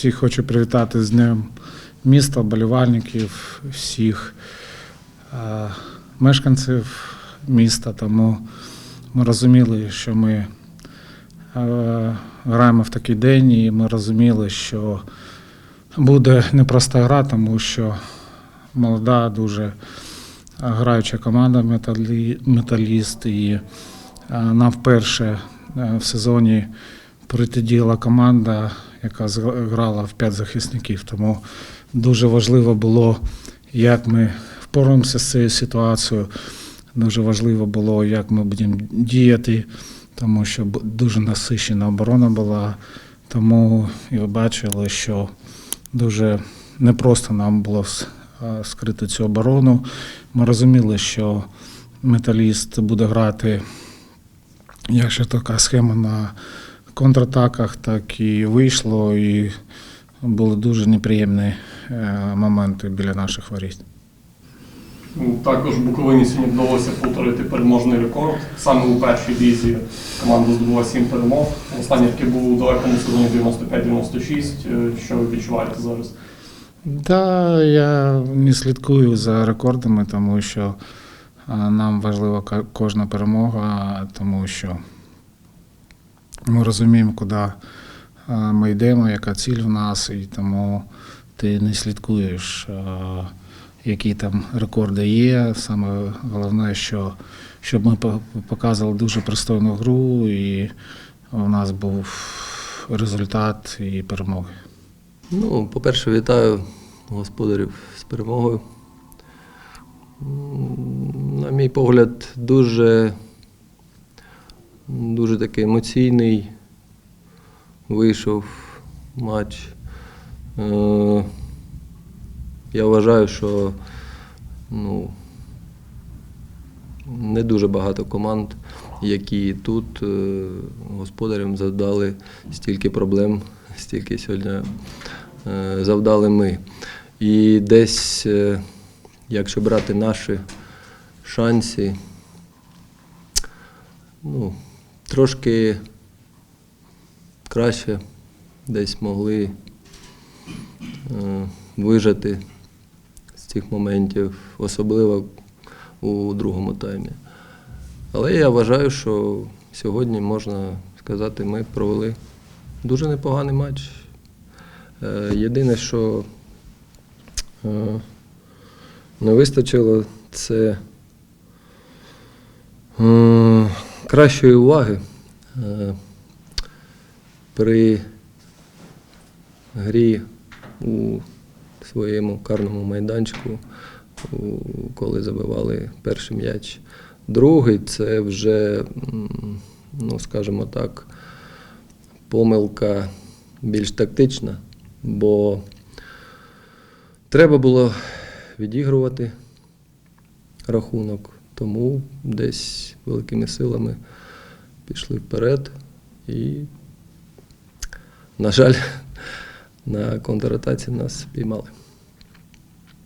Всіх хочу привітати з Днем міста, болівальників, всіх е, мешканців міста. Тому ми розуміли, що ми е, граємо в такий день, і ми розуміли, що буде непроста гра, тому що молода, дуже граюча команда «Металі- металіст. І е, нам вперше в сезоні протидіяла команда, яка грала в п'ять захисників. Тому дуже важливо було, як ми впораємося з цією ситуацією. Дуже важливо було, як ми будемо діяти, тому що дуже насичена оборона була. Тому і ви бачили, що дуже непросто нам було скрити цю оборону. Ми розуміли, що металіст буде грати, якщо така схема на контратаках, так і вийшло, і були дуже неприємні е, моменти біля наших воріт. Також Буковині сьогодні вдалося повторити переможний рекорд. Саме у першій лізі команда здобула 7 перемог. Останній який був у далекому сезоні 95-96. Е, Що ви відчуваєте зараз? Да, я не слідкую за рекордами, тому що нам важлива кожна перемога, тому що ми розуміємо, куди ми йдемо, яка ціль в нас, і тому ти не слідкуєш, які там рекорди є. Саме головне, що щоб ми показували дуже пристойну гру, і у нас був результат і перемоги. Ну, по-перше, вітаю господарів з перемогою. На мій погляд, дуже, дуже такий емоційний вийшов матч. Е, Я вважаю, що ну, не дуже багато команд, які тут е, господарям завдали стільки проблем, стільки сьогодні е, завдали ми. І десь, якщо брати наші шанси, ну, трошки краще десь могли е, вижити з цих моментів, особливо у другому таймі. Але я вважаю, що сьогодні можна сказати, ми провели дуже непоганий матч. Е, Єдине, що е, не вистачило, це кращої уваги е, при грі у своєму карному майданчику, коли забивали перший м'яч. Другий це вже, ну скажімо так, помилка більш тактична, бо треба було відігрувати рахунок, тому десь великими силами пішли вперед і, на жаль, на контратаці нас піймали.